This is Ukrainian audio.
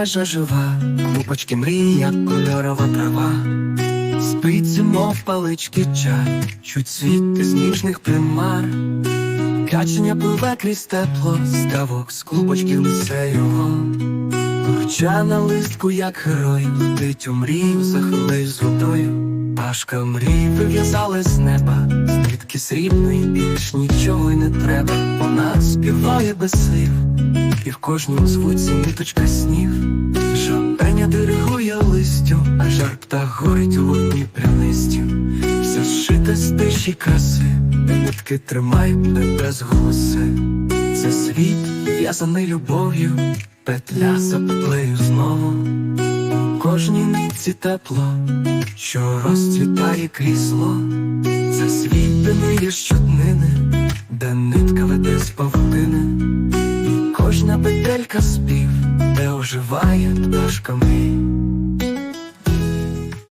пляжа жива, клубочки мрії, як кольорова трава. Спиться, мов палички чай, чуть світи з ніжних примар. Качення пливе крізь тепло, ставок з клубочків несе його. Курча на листку, як герой, летить у мрію, захилиш з водою. Пашка мрій вив'язали з неба, срібної більш нічого й не треба. Вона співає без слів, і в кожному звуці ниточка снів. Жопеня диригує листю, а жар птах горить у вогні прянисті. Все зшите з тиші краси, нитки тримають тебе з голоси. Це світ, в'язаний любов'ю, петля за петлею знову. Кожній нитці тепло, що розцвітає крісло. Це де не є щоднини, де нитка веде з павутини. І кожна петелька спів, де оживає пташками.